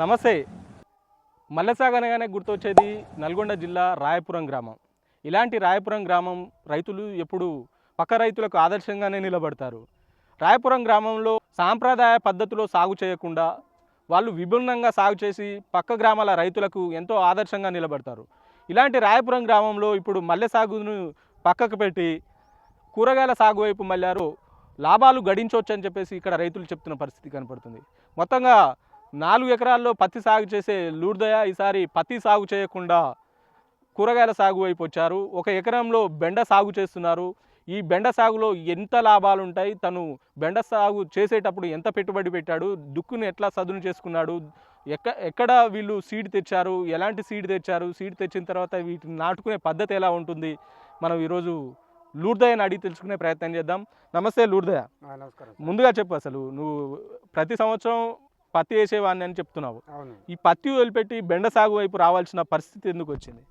నమస్తే. మల్లెసాగు అనగానే గుర్తొచ్చేది నల్గొండ జిల్లా రాయపురం గ్రామం. ఇలాంటి రాయపురం గ్రామం రైతులు ఎప్పుడు పక్క రైతులకు ఆదర్శంగానే నిలబడతారు. రాయపురం గ్రామంలో సాంప్రదాయ పద్ధతిలో సాగు చేయకుండా వాళ్ళు విభిన్నంగా సాగు చేసి పక్క గ్రామాల రైతులకు ఎంతో ఆదర్శంగా నిలబడతారు. ఇలాంటి రాయపురం గ్రామంలో ఇప్పుడు మల్లె సాగును పక్కకు పెట్టి కూరగాయల సాగు వైపు మళ్ళారు. లాభాలు గడించవచ్చు అని చెప్పేసి ఇక్కడ రైతులు చెప్తున్న పరిస్థితి కనపడుతుంది. మొత్తంగా నాలుగు ఎకరాల్లో పత్తి సాగు చేసే లూర్దయ ఈసారి పత్తి సాగు చేయకుండా కూరగాయల సాగు వైపు వచ్చారు. ఒక ఎకరంలో బెండ సాగు చేస్తున్నారు. ఈ బెండ సాగులో ఎంత లాభాలు ఉంటాయి? తను బెండ సాగు చేసేటప్పుడు ఎంత పెట్టుబడి పెట్టాడు? దుక్కుని ఎట్లా సదును చేసుకున్నాడు? ఎక్క ఎక్కడ వీళ్ళు సీడ్ తెచ్చారు? ఎలాంటి సీడ్ తెచ్చారు? సీడ్ తెచ్చిన తర్వాత వీటిని నాటుకునే పద్ధతి ఎలా ఉంటుంది? మనం ఈరోజు లూర్దయని అడిగి తెలుసుకునే ప్రయత్నం చేద్దాం. నమస్తే లూర్దయ. నమస్కారం ముందుగా చెప్పు అసలు నువ్వు ప్రతి సంవత్సరం పత్తి వేసేవాడిని అని చెప్తున్నావు. ఈ పత్తి వదిలిపెట్టి బెండ సాగు వైపు రావాల్సిన పరిస్థితి ఎందుకు వచ్చింది?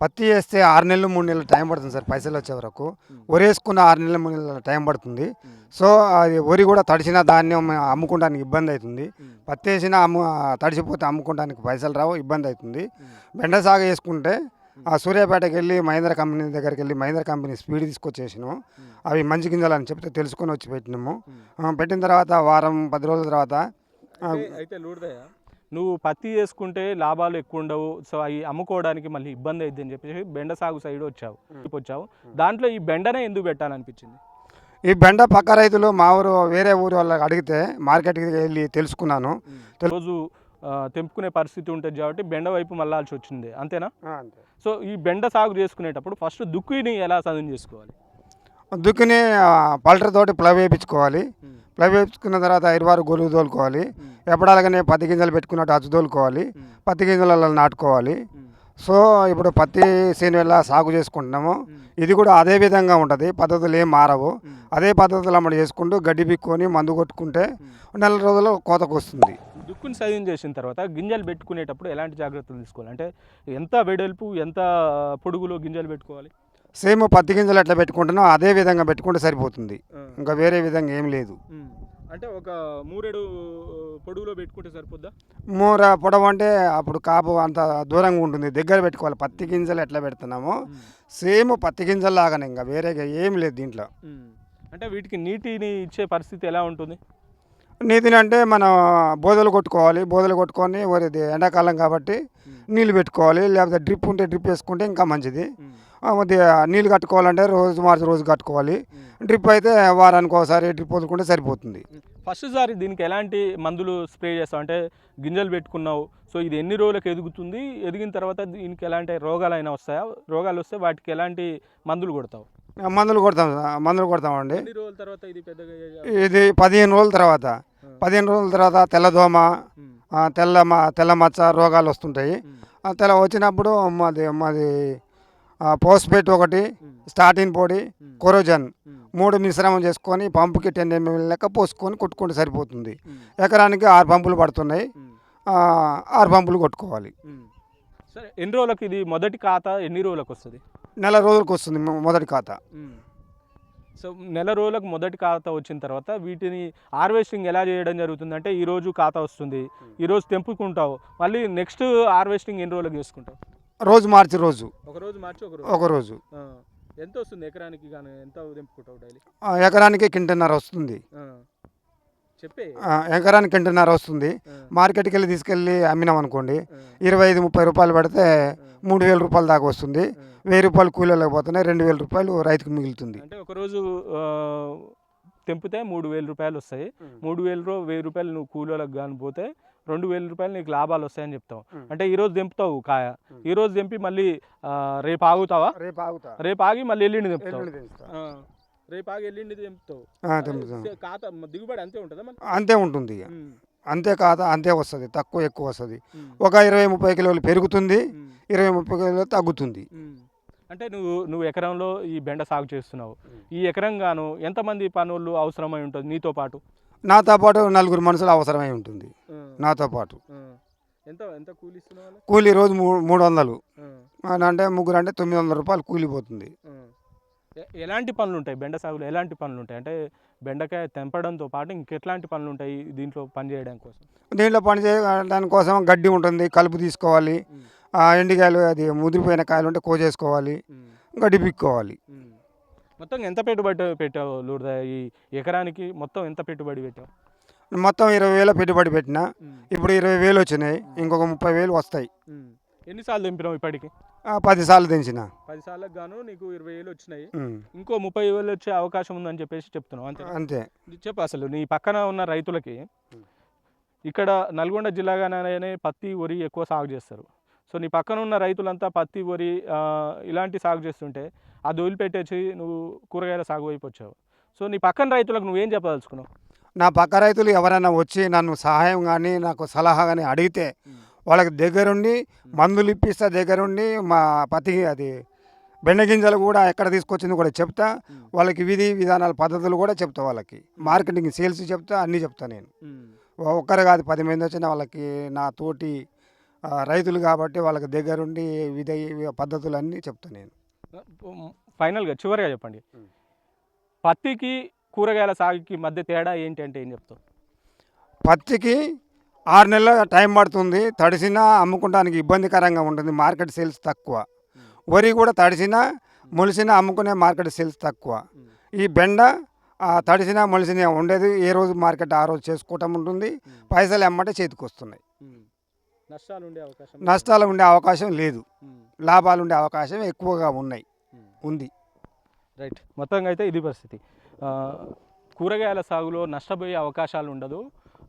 పత్తి వేస్తే ఆరు నెలలు మూడు నెలలు టైం పడుతుంది సార్ పైసలు వచ్చే వరకు. వరి వేసుకున్న ఆరు నెలలు మూడు నెలల టైం పడుతుంది. సో అది వరి కూడా తడిసిన ధాన్యం అమ్ముకోవడానికి ఇబ్బంది అవుతుంది. పత్తి వేసిన అమ్ము తడిసిపోతే అమ్ముకోవడానికి పైసలు రావు ఇబ్బంది అవుతుంది. బెండ సాగు వేసుకుంటే ఆ సూర్యాపేటకి వెళ్ళి మహేంద్ర కంపెనీ దగ్గరికి వెళ్ళి మహేంద్ర కంపెనీ స్పీడ్ తీసుకొచ్చేసినాము. అవి మంచి గింజలు అని చెప్తే తెలుసుకొని వచ్చి పెట్టినాము. పెట్టిన తర్వాత వారం పది రోజుల తర్వాత అయితే- లూడదయ్య నువ్వు పత్తి చేసుకుంటే లాభాలు ఎక్కువ ఉండవు సో అవి అమ్ముకోవడానికి మళ్ళీ ఇబ్బంది అయింది అని చెప్పేసి బెండ సాగు సైడ్ వచ్చావు వచ్చావు దాంట్లో ఈ బెండనే ఎందుకు పెట్టాలనిపించింది? ఈ బెండ పక్క రైతులు మా ఊరు వేరే ఊరు వాళ్ళకి అడిగితే మార్కెట్కి వెళ్ళి తెలుసుకున్నాను. రోజు తెంపుకునే పరిస్థితి ఉంటుంది కాబట్టి బెండ వైపు మళ్ళాల్సి వచ్చింది. అంతేనా? అంతే. సో ఈ బెండ సాగు చేసుకునేటప్పుడు ఫస్ట్ దుక్కుని ఎలా సదును చేసుకోవాలి? దుక్కిని పల్టర్ తోటి ప్లవ్ వేయించుకోవాలి. ప్లవ్ వేయించుకున్న తర్వాత ఇరువారు గొలుగు తోలుకోవాలి. ఎప్పటిలాగానే పత్తి గింజలు పెట్టుకున్నట్టు అచ్చు తోలుకోవాలి. పత్తి గింజలలో నాటుకోవాలి. సో ఇప్పుడు పత్తి సేను ఎలా సాగు చేసుకుంటున్నాము. ఇది కూడా అదే విధంగా ఉంటుంది. పద్ధతులు ఏం మారవు. అదే పద్ధతులు అమ్మడి చేసుకుంటూ గడ్డి పిక్కొని మందు కొట్టుకుంటే నెల రోజుల్లో కోతకు వస్తుంది. దుక్కుని సైజు చేసిన తర్వాత గింజలు పెట్టుకునేటప్పుడు ఎలాంటి జాగ్రత్తలు తీసుకోవాలి? అంటే ఎంత వెడల్పు ఎంత పొడుగులో గింజలు పెట్టుకోవాలి? సేమ్ పత్తి గింజలు ఎట్లా పెట్టుకుంటున్నాం అదే విధంగా పెట్టుకుంటే సరిపోతుంది. ఇంకా వేరే విధంగా ఏం లేదు. అంటే ఒక మూరేడు పొడుగులో పెట్టుకుంటే సరిపోద్దా? మూర పొడవు అంటే అప్పుడు కాపు అంత దూరంగా ఉంటుంది. దగ్గర పెట్టుకోవాలి. పత్తి గింజలు ఎట్లా పెడుతున్నామో సేమ్ పత్తి గింజలు లాగానే ఇంకా వేరేగా ఏం లేదు దీంట్లో. అంటే వీటికి నీటిని ఇచ్చే పరిస్థితి ఎలా ఉంటుంది? నీతిని అంటే మనం బోదలు కొట్టుకోవాలి. బోదలు కొట్టుకొని వరిది ఎండాకాలం కాబట్టి నీళ్ళు పెట్టుకోవాలి. లేకపోతే డ్రిప్ ఉంటే డ్రిప్ వేసుకుంటే ఇంకా మంచిది. నీళ్ళు కట్టుకోవాలంటే రోజు మార్చి రోజు కట్టుకోవాలి. డ్రిప్ అయితే వారానికి ఒకసారి డ్రిప్ వదులుకుంటే సరిపోతుంది. ఫస్ట్ సారి దీనికి ఎలాంటి మందులు స్ప్రే చేస్తావు? అంటే గింజలు పెట్టుకున్నావు. సో ఇది ఎన్ని రోజులకు ఎదుగుతుంది? ఎదిగిన తర్వాత దీనికి ఎలాంటి రోగాలు అయినా వస్తాయా? రోగాలు వస్తే వాటికి ఎలాంటి మందులు కొడతావు? మందులు కొడతాం మందులు కొడతామండి. ఎన్ని రోజుల తర్వాత ఇది పెద్దగా ఇది పదిహేను రోజుల తర్వాత. పదిహేను రోజుల తర్వాత తెల్లదోమ తెల్ల తెల్ల మచ్చ రోగాలు వస్తుంటాయి. తెల్ల వచ్చినప్పుడు మాది మాది పోస్పేట్ ఒకటి స్టార్టింగ్ పొడి. కొరోజన్. మూడు మిశ్రమం చేసుకొని పంపుకి టెన్ ఎంఎల్ లెక్క పోసుకొని కొట్టుకుంటే సరిపోతుంది. ఎకరానికి ఆరు పంపులు పడుతున్నాయి. ఆరు పంపులు కొట్టుకోవాలి. సరే ఎన్ని రోజులకు ఇది మొదటి ఖాతా ఎన్ని రోజులకు వస్తుంది? నెల రోజులకు వస్తుంది మొదటి ఖాతా. సో నెల రోజులకు మొదటి ఖాతా వచ్చిన తర్వాత వీటిని హార్వెస్టింగ్ ఎలా చేయడం జరుగుతుంది? అంటే ఈ రోజు ఖాతా వస్తుంది. ఈ రోజు తెంపుకుంటావు. మళ్ళీ నెక్స్ట్ హార్వెస్టింగ్ ఎన్ని రోజులకు చేసుకుంటావు? రోజు మార్చి రోజు. ఒక రోజు మార్చి ఒక రోజు. ఒక రోజు. ఆ. ఎంత వస్తుంది ఎకరానికి ఎంత డైలీ? కింటన్నర వస్తుంది. చెప్పే. ఎకరానికి కింటన్నర వస్తుంది. మార్కెట్కి వెళ్ళి తీసుకెళ్ళి అమ్మినాం అనుకోండి ఇరవై ఐదు ముప్పై రూపాయలు పడితే మూడు వేల రూపాయల దాకా వస్తుంది. వెయ్యి రూపాయలు కూలీలకు పోతున్నాయి రెండు వేల రూపాయలు రైతుకు మిగులుతుంది. అంటే ఒక రోజు ఆ, తెంపితే మూడు వేల రూపాయలు వస్తాయి. మూడు వేల వెయ్యి రూపాయలు నువ్వు కూలీలకు కానీ పోతే రెండు వేల రూపాయలు నీకు లాభాలు వస్తాయని చెప్తావు. అంటే ఈ రోజు తెంపుతావు కాయ. ఈ రోజు తెంపి మళ్ళీ రేపు ఆగుతావా? రేపు ఆగుతా. రేపు ఆగి మళ్ళీ ఎల్లుండి. ఆ, రేపు ఆగి ఎల్లుండి. సే- ఖాతా దిగుబడి అంతే ఉంటుందా అంతే ఉంటుంది. అంతే కాదా అంతే వస్తుంది. తక్కువ ఎక్కువ వస్తుంది. ఒక ఇరవై ముప్పై కిలోలు పెరుగుతుంది. ఇరవై ముప్పై కిలోలు తగ్గుతుంది. అంటే నువ్వు నువ్వు ఎకరంలో ఈ బెండ సాగు చేస్తున్నావు. ఈ ఎకరం గాను ఎంతమంది పనులు అవసరమై ఉంటుంది నీతో పాటు? నాతో పాటు నలుగురు మనుషులు అవసరమై ఉంటుంది. నాతో పాటు. కూలి రోజు మూడు వందలు అంటే ముగ్గురు అంటే తొమ్మిది వందల రూపాయలు కూలి పోతుంది ఆ. ఎ- ఎలాంటి పనులు ఉంటాయి బెండ సాగులో? ఎలాంటి పనులు ఉంటాయి? అంటే బెండకాయ తెంపడంతో పాటు ఇంకెట్లాంటి పనులు ఉంటాయి దీంట్లో పని చేయడం కోసం? దీంట్లో పని చేయడానికి కోసం గడ్డి ఉంటుంది కలుపు తీసుకోవాలి. ఆ, ఎండికాయలు అది ముదిరిపోయిన కాయలు ఉంటే కోసేసుకోవాలి. గడ్డి పిక్కోవాలి. మొత్తం ఎంత పెట్టుబడి పెట్టావు లూడదా? ఈ ఎకరానికి మొత్తం ఎంత పెట్టుబడి పెట్టావు? మొత్తం ఇరవై వేల పెట్టుబడి పెట్టిన. ఇప్పుడు ఇరవై వేలు వచ్చినాయి. ఇంకొక ముప్పై వేలు వస్తాయి. ఎన్నిసార్లు తెంపినావు ఇప్పటికి? పది సార్లు తెంచిన పది సార్లకు గాను నీకు ఇరవై వేలు వచ్చినాయి. ఇంకో ముప్పై వేలు వచ్చే అవకాశం ఉందని చెప్పేసి చెప్తున్నావు అంతే? అంతే. చెప్పు అసలు నీ పక్కన ఉన్న రైతులకి ఇక్కడ నల్గొండ జిల్లాగానే పత్తి వరి ఎక్కువ సాగు చేస్తారు. సో నీ పక్కన ఉన్న రైతులంతా పత్తి వరి ఇలాంటి సాగు చేస్తుంటే అది వదిలిపెట్టేసి నువ్వు కూరగాయల సాగు వైపు వచ్చావు. సో నీ పక్కన రైతులకు నువ్వేం చెప్పదలుచుకున్నావు? నా పక్క రైతులు ఎవరైనా వచ్చి నన్ను సహాయం కానీ నాకు సలహా కానీ అడిగితే వాళ్ళకి దగ్గరుండి మందులు ఇప్పిస్తా దగ్గరుండి మా పత్తి అది బెండ గింజలు కూడా ఎక్కడ తీసుకొచ్చింది కూడా చెప్తా వాళ్ళకి విధి విధానాల పద్ధతులు కూడా చెప్తా వాళ్ళకి. మార్కెటింగ్ సేల్స్ చెప్తా అన్నీ చెప్తా నేను. ఒక్కరు కాదు పది మంది వచ్చిన వాళ్ళకి నా తోటి ఆ, రైతులు కాబట్టి వాళ్ళకి దగ్గరుండి విధి పద్ధతులు అన్నీ చెప్తా నేను. ఫైనల్గా చివరిగా చెప్పండి. పత్తికి కూరగాయల సాగుకి మధ్య తేడా ఏంటి అంటే ఏం చెప్తావు? పత్తికి ఆరు నెలల టైం పడుతుంది. తడిసినా అమ్ముకోవడానికి ఇబ్బందికరంగా ఉంటుంది. మార్కెట్ సేల్స్ తక్కువ. వరి కూడా తడిసినా మొలిసినా అమ్ముకునే మార్కెట్ సేల్స్ తక్కువ. ఈ బెండ తడిసినా మొలిసినా ఉండేది. ఏ రోజు మార్కెట్ ఆ రోజు చేసుకోవటం ఉంటుంది. పైసలు ఎమ్మటే చేతికి వస్తున్నాయి నష్టాలు ఉండే అవకాశం నష్టాలు ఉండే అవకాశం లేదు. లాభాలు ఉండే అవకాశం ఎక్కువగా ఉన్నాయి. ఉంది. రైట్. మొత్తంగా అయితే ఇది పరిస్థితి. కూరగాయల సాగులో నష్టపోయే అవకాశాలు ఉండదు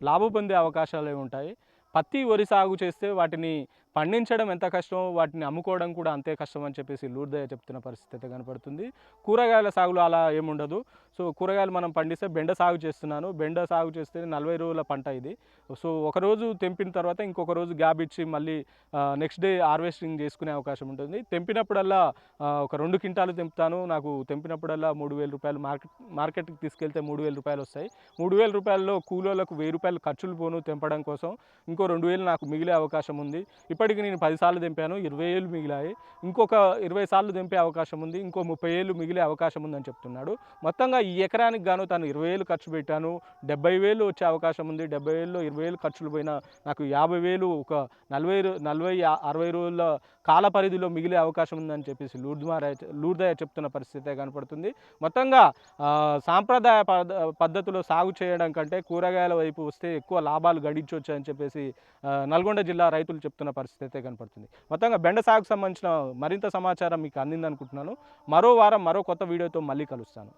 లాభం పొందే అవకాశాలే ఉంటాయి. పత్తి వరి సాగు చేస్తే వాటిని పండించడం ఎంత కష్టం వాటిని అమ్ముకోవడం కూడా అంతే కష్టం అని చెప్పేసి లూర్దయ్య చెప్తున్న పరిస్థితి అయితే కనపడుతుంది. కూరగాయల సాగులో అలా ఏముండదు. సో కూరగాయలు మనం పండిస్తే బెండ సాగు చేస్తున్నాను. బెండ సాగు చేస్తే నలభై రోజుల పంట ఇది. సో ఒకరోజు తెంపిన తర్వాత ఇంకొక రోజు గ్యాప్ ఇచ్చి మళ్ళీ నెక్స్ట్ డే హార్వెస్టింగ్ చేసుకునే అవకాశం ఉంటుంది. తెంపినప్పుడల్లా ఒక రెండు క్వింటాలు తెంపుతాను. నాకు తెంపినప్పుడల్లా మూడు వేల రూపాయలు మార్కెట్ మార్కెట్కి తీసుకెళ్తే మూడు వేల రూపాయలు వస్తాయి. మూడు వేల రూపాయల్లో కూలోళ్ళకు వెయ్యి రూపాయలు ఖర్చులు పోను తెంపడం కోసం. ఇంకో రెండు వేలు నాకు మిగిలే అవకాశం ఉంది. ఇప్పటి ఇప్పటికి నేను పదిసార్లు దింపాను ఇరవై ఏళ్ళు మిగిలాయి. ఇంకొక ఇరవై సార్లు దింపే అవకాశం ఉంది ఇంకో ముప్పై ఏళ్ళు మిగిలే అవకాశం ఉందని చెప్తున్నాడు. మొత్తంగా ఈ ఎకరానికి గాను తను ఇరవై వేలు ఖర్చు పెట్టాను డెబ్బై వేలు వచ్చే అవకాశం ఉంది డెబ్బై వేలు ఇరవై వేలు ఖర్చులు పోయినా నాకు యాభై వేలు ఒక నలభై నలభై అరవై రోజుల కాల పరిధిలో మిగిలే అవకాశం ఉందని చెప్పేసి లూర్ద్మార లూర్దయ చెప్తున్న పరిస్థితే కనపడుతుంది. మొత్తంగా సాంప్రదాయ పద పద్ధతిలో సాగు చేయడం కంటే కూరగాయల వైపు వస్తే ఎక్కువ లాభాలు గడించవచ్చు అని చెప్పేసి నల్గొండ జిల్లా రైతులు చెప్తున్న పరిస్థితి. పరిస్థితి అయితే కనపడుతుంది. మొత్తంగా బెండ సాగుకు సంబంధించిన మరింత సమాచారం మీకు అందిందనుకుంటున్నాను. మరో వారం మరో కొత్త వీడియోతో మళ్ళీ కలుస్తాను.